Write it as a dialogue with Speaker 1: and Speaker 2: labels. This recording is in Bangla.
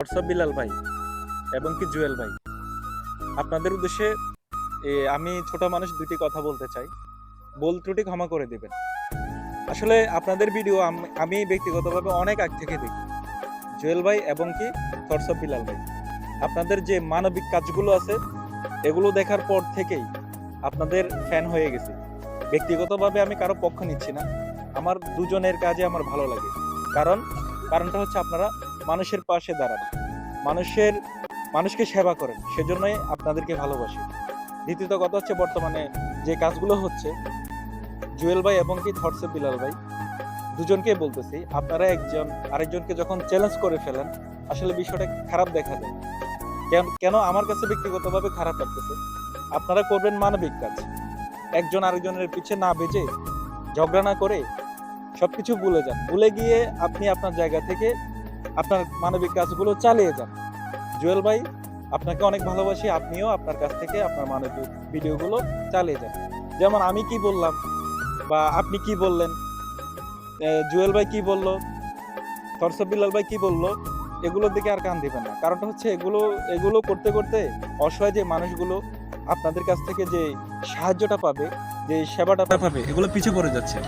Speaker 1: হোয়াটসঅ্যাপ বিলাল ভাই এবং কি জুয়েল ভাই। আপনাদের উদ্দেশ্যে আমি ছোট মানুষ দুটি কথা বলতে চাই। বল ত্রুটি ক্ষমা করে দেবেন। আসলে আপনাদের ভিডিও আমি ব্যক্তিগতভাবে অনেক আগ থেকে দেখি। জুয়েল ভাই এবং কি হোয়াটসঅ্যাপ বিলাল ভাই। আপনাদের যে মানবিক কাজগুলো আছে, এগুলো দেখার পর থেকেই আপনাদের ফ্যান হয়ে গেছে। ব্যক্তিগতভাবে আমি কারও পক্ষ নিচ্ছি না। আমার দুজনের কাজে আমার ভালো লাগে। কারণ, কারণটা হচ্ছে আপনারা মানুষের পাশে দাঁড়ান। মানুষের, মানুষকে সেবা করেন, সেজন্যই আপনাদেরকে ভালোবাসি। দ্বিতীয়ত কথা হচ্ছে বর্তমানে যে কাজগুলো হচ্ছে, জুয়েল ভাই এবং কি থটসে বিলাল ভাই দুজনকে বলতেছি, আপনারা একজন, আরেকজনকে যখন চ্যালেঞ্জ করে ফেলেন, আসলে বিষয়টা খারাপ দেখা যায় কেন কেন আমার কাছে ব্যক্তিগতভাবে খারাপ লাগতেছে? আপনারা করবেন মানবিক কাজ। একজন আরেকজনের পিছে না বেজে ঝগড়া না করে সবকিছু ভুলে যান। ভুলে গিয়ে আপনি আপনার জায়গা থেকে আপনার মানবিক কাজগুলো চালিয়ে যান। জুয়েল ভাই, আপনাকে অনেক ভালোবাসি। আপনিও আপনার কাছ থেকে আপনার মানবিক ভিডিওগুলো চালিয়ে যান। যেমন আমি কি বললাম বা আপনি কি বললেন জুয়েল ভাই কি বলল থরসব বিলাল ভাই কি বলল, এগুলোর দিকে আর কান দিবেন না। কারণটা হচ্ছে এগুলো এগুলো করতে করতে অসহায় যে মানুষগুলো আপনাদের কাছ থেকে যে সাহায্যটা পাবে, যে সেবাটা পাবে এগুলো পিছিয়ে পড়ে যাচ্ছে।